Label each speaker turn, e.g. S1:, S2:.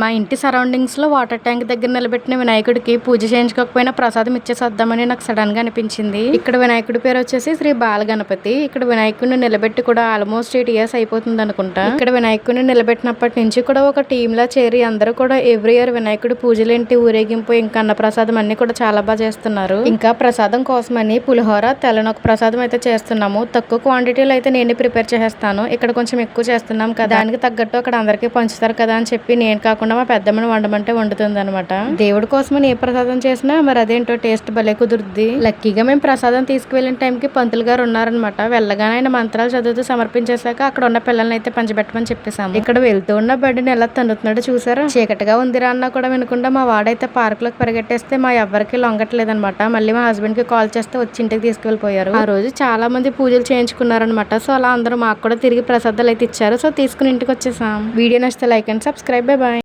S1: మా ఇంటి సరౌండింగ్స్లో వాటర్ ట్యాంక్ దగ్గర నిలబెట్టిన వినాయకుడికి పూజ చేయించుకోకపోయినా ప్రసాదం ఇచ్చేసేద్దామని నాకు సడన్గా అనిపించింది. ఇక్కడ వినాయకుడి పేరు వచ్చేసి శ్రీ బాలగణపతి. ఇక్కడ వినాయకుడిని నిలబెట్టి కూడా ఆల్మోస్ట్ ఎయిట్ ఇయర్స్ అయిపోతుంది అనుకుంటా. ఇక్కడ వినాయకుడిని నిలబెట్టినప్పటి నుంచి కూడా ఒక టీమ్ లా చేరి అందరూ కూడా ఎవ్రీ ఇయర్ వినాయకుడి పూజలేంటి ఊరేగింపు ఇంకా అన్న ప్రసాదం అన్ని కూడా చాలా బాగా చేస్తున్నారు. ఇంకా ప్రసాదం కోసమని పులిహోర తెల్లనొక ప్రసాదం అయితే చేస్తున్నాము. తక్కువ క్వాంటిటీలో అయితే నేనే ప్రిపేర్ చేసేస్తాను. ఇక్కడ కొంచెం ఎక్కువ చేస్తున్నాం కదా. దానికి తగ్గట్టు అక్కడ అందరికీ పంచుతారు కదా అని చెప్పి నేను కాకుండా మా పెద్దమ్మని వండమంటే వండుతుంది అనమాట దేవుడి కోసమని ఏ ప్రసాదం చేసినా మరి అదేంటో టేస్ట్ భలే కుదురుద్ది. లక్కీగా మేము ప్రసాదం తీసుకువెళ్ళిన టైంకి పంతులు గారు ఉన్నారనమాట వెళ్ళగానే ఆయన మంత్రాలు చదువుతూ సమర్పించేశాక అక్కడ ఉన్న పిల్లల్ని అయితే పంచిపెట్టమని చెప్పేసాము ఇక్కడ వెళ్తూ ఉన్న బండిని ఎలా తన్నుతున్నాడో చూసారా? చీకటిగా ఉందిరా అన్నా కూడా వినకుండా మా వాడైతే పార్క్లోకి పరిగెట్టేస్తే మా ఎవ్వరికి లొంగట్లేదనమాట మళ్ళీ మా హస్బెండ్కి కాల్ చేస్తే వచ్చి ఇంటికి తీసుకెళ్ళిపోయారు ఆ రోజు చాలా మంది పూజలు చేయించుకున్నారనమాట సో అలా అందరూ మాకు కూడా తిరిగి ప్రసాదాలు అయితే ఇచ్చారు. సో తీసుకుని ఇంటికి వచ్చేసాం. వీడియో నచ్చితే like and subscribe. Bye bye.